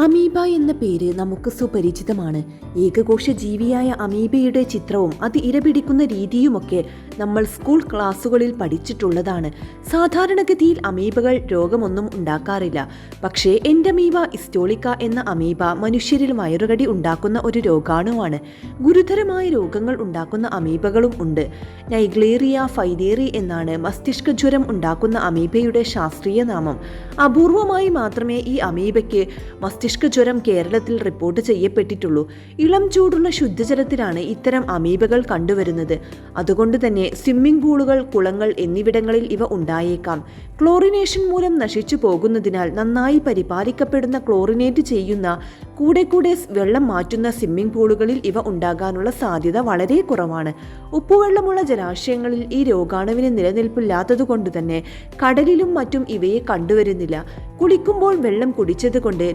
Amoeba എന്ന പേര് നമുക്ക് സുപരിചിതമാണ്. ഏകകോശ ജീവിയായ അമീബയുടെ ചിത്രവും അത് ഇരപിടിക്കുന്ന രീതിയുമൊക്കെ നമ്മൾ സ്കൂൾ ക്ലാസ്സുകളിൽ പഠിച്ചിട്ടുള്ളതാണ്. സാധാരണഗതിയിൽ അമീബകൾ രോഗമൊന്നും ഉണ്ടാക്കാറില്ല. പക്ഷേ എൻഡമീബ ഇസ്റ്റോളിക്ക എന്ന അമീബ മനുഷ്യരിൽ വയറുകടി ഉണ്ടാക്കുന്ന ഒരു രോഗാണുവാണ്. ഗുരുതരമായ രോഗങ്ങൾ ഉണ്ടാക്കുന്ന അമീബകളും ഉണ്ട്. നൈഗ്ലേറിയ ഫൈലേറി എന്നാണ് മസ്തിഷ്ക ജ്വരം ഉണ്ടാക്കുന്ന അമീബയുടെ ശാസ്ത്രീയ നാമം. അപൂർവമായി മാത്രമേ ഈ അമീബയ്ക്ക് മസ്തിഷ്ക ജ്വരം കേരളത്തിൽ റിപ്പോർട്ട് ചെയ്യപ്പെട്ടിട്ടുള്ളൂ. ഇളം ചൂടുള്ള ശുദ്ധജലത്തിലാണ് ഇത്തരം അമീബകൾ കണ്ടുവരുന്നത്. അതുകൊണ്ട് തന്നെ സ്വിമ്മിംഗ് പൂളുകൾ കുളങ്ങൾ എന്നിവിടങ്ങളിൽ ഇവ ഉണ്ടായേക്കാം. ക്ലോറിനേഷൻ മൂലം നശിച്ചു പോകുന്നതിനാൽ നന്നായി പരിപാലിക്കപ്പെടുന്ന ക്ലോറിനേറ്റ് ചെയ്യുന്ന കൂടെ കൂടെ വെള്ളം മാറ്റുന്ന സ്വിമ്മിംഗ് പൂളുകളിൽ ഇവ ഉണ്ടാകാനുള്ള സാധ്യത വളരെ കുറവാണ്. ഉപ്പുവെള്ളമുള്ള ജലാശയങ്ങളിൽ ഈ രോഗാണുവിന് നിലനിൽപ്പില്ലാത്തതുകൊണ്ട് തന്നെ കടലിലും മറ്റും ഇവയെ കണ്ടുവരുന്നില്ല. കുളിക്കുമ്പോൾ വെള്ളം കുടിച്ചതുകൊണ്ട്